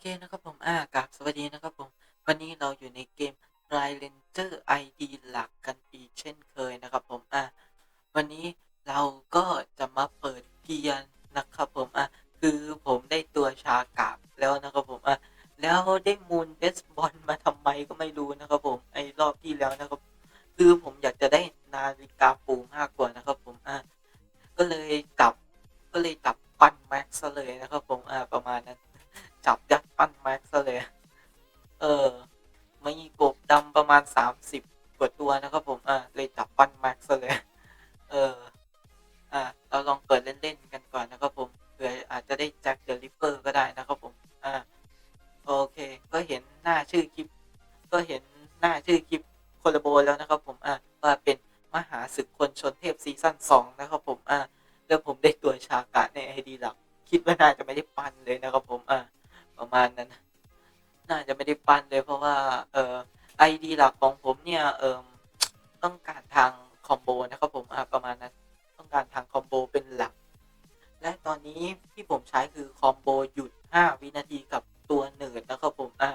เคนะครับผม อ่ากราบสวัสดีนะครับผม วันนี้เราอยู่ในเกม r i Ranger ID หลักกันอีกเช่นเคยนะครับผม อ่าวันนี้เราก็จะมาเปิดเกียร์นะครับผม อะ คือผมได้ตัวชากาบแล้วนะครับผม อะ แล้วได้มูลเบสบอลมาทำไมก็ไม่รู้นะครับผม ไอ้รอบที่แล้วนะครับ คือผมอยากจะได้นาฬิกาปูมากกว่านะครับผม อะ ก็เลยจับ ก็เลยจับปั้นแม็กซ์เลยนะครับผม อ่าประมาณนั้นจับยัด ปั้นแม็กซ์เลย เออ มีกบดำประมาณสามสิบกว่าตัวนะครับผม อ่าเลยจับปั้นแม็กซ์เลย เออ อ่า เราลองเปิดเล่นๆกันก่อนนะครับผม เผื่ออาจจะได้แจ็คเดอะริปเปอร์ก็ได้นะครับผม อ่า โอเค ก็เห็นหน้าชื่อคลิป ก็เห็นหน้าชื่อคลิปโคลาโบแล้วนะครับผม อ่า ว่าเป็นมหาศึกคนชนเทพซีซั่นสองนะครับผม อ่า แล้วผมได้ตัวชากะในไอดีหลักคิดว่าน่าจะไม่ได้ปั้นเลยนะครับผม อ่าาณนั้น น่าจะไม่ได้ปั้นเลยเพราะว่า เอ่อไอดีหลักของผมเนี่ย เอ่อต้องการทางคอมโบนะครับผมประมาณนั้น ต้องการทางคอมโบเป็นหลัก และตอนนี้ที่ผมใช้คือคอมโบหยุด 5 วินาทีกับตัวเนิร์ดนะครับผมอ่า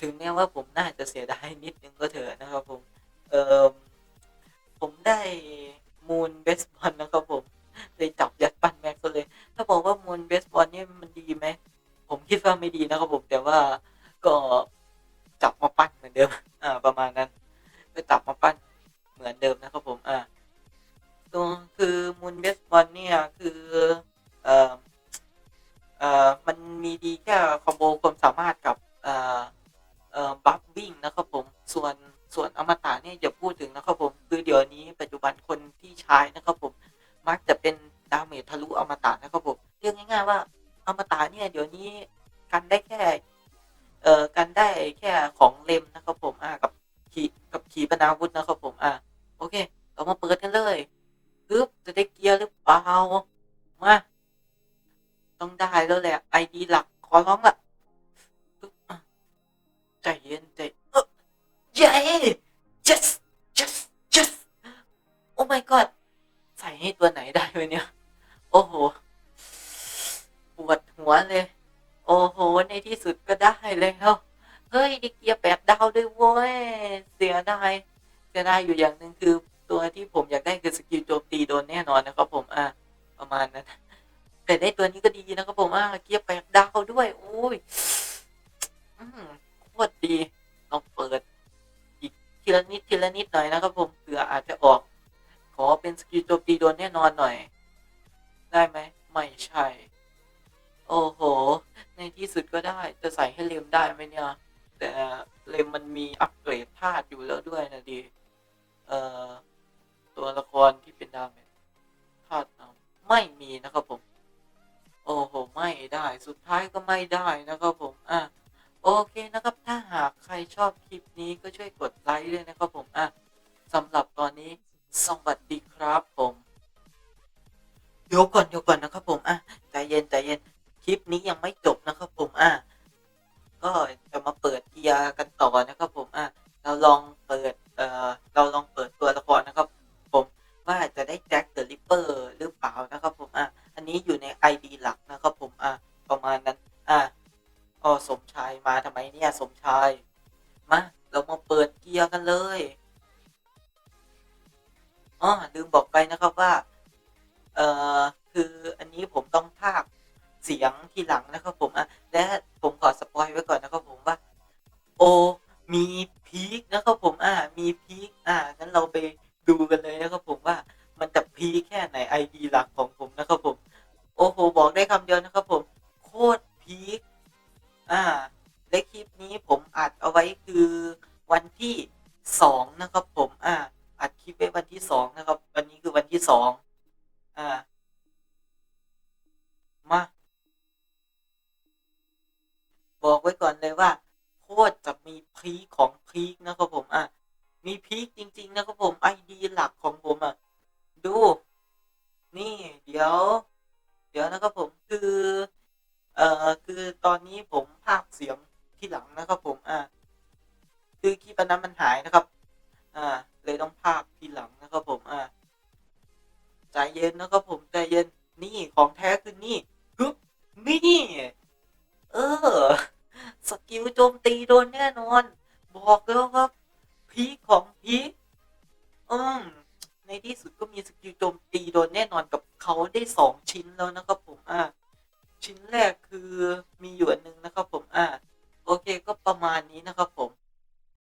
ถึงแม้ว่าผมน่าจะเสียดายนิดนึงก็เถอะนะครับผม คิดว่าไม่ดีนะครับผมแต่ว่าก็จับมาปั้นเหมือนเดิม อ่า ประมาณนั้น ก็จับมาปั้นเหมือนเดิมนะครับผม อ่าตัวคือมูลเบสบอลเนี่ยคือ เอ่อ เอ่อ มันมีดีแค่คอมโบความสามารถกับ เอ่อ เอ่อ บัฟวิ่งนะครับผม ส่วนส่วนอมตะเนี่ยอย่าพูดถึงนะครับผม คือเดี๋ยวนี้ปัจจุบันคนที่ใช้นะครับผม มักจะเป็นดาเมจทะลุอมตะนะครับผม เรียกง่าย ๆ ว่าอมตะเนี่ยเดี๋ยวนี้ กันได้แค่ เอ่อกันได้แค่ของเล็มนะครับผมอ่ากับขีกับขีปนาวุธนะครับผมอ่าโอเคเรามาเปิดกันเลยปึ๊บจะได้เกียร์หรือเปล่ามาต้องได้แล้วแหละไอดีหลักขอร้องละปึ๊บอะใจเย็นใจเออเย้ yes yes yes โอ้ my god ใส่ให้ตัวไหนได้วะเนี่ย โอ้โห ปวดหัวเลย ในที่สุดก็ได้แล้วเฮ้ยด้เกียร์แปดดาวด้วยเว้ยเสียดายเสียดายอยู่อย่างหนึ่งคือตัวที่ผมอยากได้คือสกิลโจมตีโดนแน่นอนนะครับผมอะประมาณนั้นแต่ได้ตัวนี้ก็ดีนะครับผมอะเกียร์แปดดาวด้วยโอ้ยอืมโคตรดีลองเปิด อีกทีละนิดทีละนิดหน่อยนะครับผมเผื่ออาจจะออก ขอเป็นสกิลโจมตีโดนแน่นอนหน่อย ได้ไหมไม่ใช่ โอ้โห สุดก็ได้ จะใส่ให้เลมได้ไหมเนี่ย แต่เลมมันมีอัปเกรดธาตุอยู่แล้วด้วยนะดี เอ่อ ตัวละครที่เป็นดาเมจธาตุไม่มีนะครับผม โอ้โห ไม่ได้สุดท้ายก็ไม่ได้นะครับผม อะ โอเคนะครับ ถ้าหากใครชอบคลิปนี้ก็ช่วยกดไลค์ด้วยนะครับผม กันต่อนะครับผมอะเราลองเปิดเอ่อเราลองเปิดตัวละครนะครับ ผมว่าจะได้แจ็คเดอะริปเปอร์หรือเปล่านะครับผมอะอันนี้อยู่ใน ID หลักนะครับผมอะประมาณนั้นอะอ๋อสมชายมาทำไมเนี่ยสมชายมาเรามาเปิดเกียร์กันเลยอ๋อลืมบอกไปนะครับว่าเอ่อคืออันนี้ผมต้องพากเสียงทีหลังนะครับผมอะและผมขอสปอยไว้ก่อนนะครับ เราไปดูกันเลยนะครับผมว่ามันจะพีแค่ไหนไอดีหลักของผมนะครับผม โอ้โหบอกได้คำเดียวนะครับผม โคตรพีคอ่าและคลิปนี้ผมอัดเอาไว้คือวันที่สองนะครับผมอ่าอัดคลิปไว้วันที่สองนะครับ วันนี้คือวันที่สองอ่ามาบอกไว้ก่อนเลยว่าโคตรจะมีพีคของพีคนะครับผมอะ มีพีคจริง ๆ นะครับผมไอดีหลักของผมอะดู นี่เดี๋ยว เดี๋ยวนะครับผมคือเอ่อคือตอนนี้ผมภาคเสียงที่หลังนะครับผมอ่าคือคลิปอันนั้นมันหายนะครับ อ่า เลยต้องภาคทีหลังนะครับผมอ่าใจเย็นนะครับผมใจเย็นนี่ของแท้คือนี่ฮึบนี่ เออ สกิลโจมตีโดนแน่นอน บอกแล้วครับ พีคของพีคอืมในที่สุดก็มีสกิลโจมตีโดนแน่นอนกับเขาได้สองชิ้นแล้วนะครับผมอ่าชิ้นแรกคือมีอยู่อันหนึงนะครับผมอ่าโอเคก็ประมาณนี้นะครับผม